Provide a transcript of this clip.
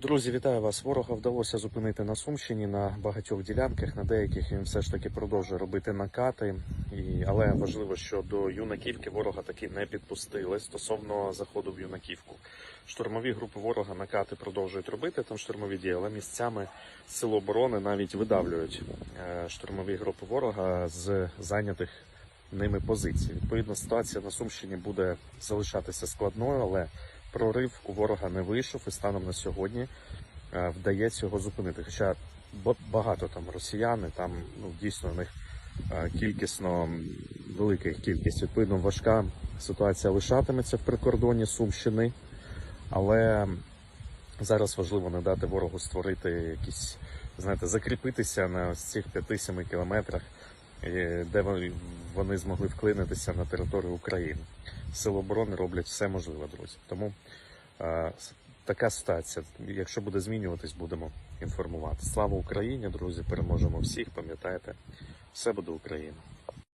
Друзі, вітаю вас. Ворога вдалося зупинити на Сумщині на багатьох ділянках. На деяких він все ж таки продовжує робити накати. І, але важливо, що до юнаківки ворога таки не підпустили стосовно заходу в юнаківку. Штурмові групи ворога накати продовжують робити там штурмові дії, але місцями сил оборони навіть видавлюють е, штурмові групи ворога з зайнятих ними позицій. Відповідно, ситуація на Сумщині буде залишатися складною, але прорив у ворога не вийшов, і станом на сьогодні е, вдається його зупинити. Хоча багато там росіяни, там ну дійсно у них е, кількісно велика кількість. Відповідно, важка ситуація лишатиметься в прикордоні Сумщини, але зараз важливо не дати ворогу створити якісь, знаєте, закріпитися на цих 5-7 кілометрах, де вони- змогли вклинитися на територію України. Сили оборони роблять все можливе, друзі. Тому е, така ситуація. Якщо буде змінюватись, будемо інформувати. Слава Україні, друзі! Переможемо всіх. пам'ятаєте, все буде Україна.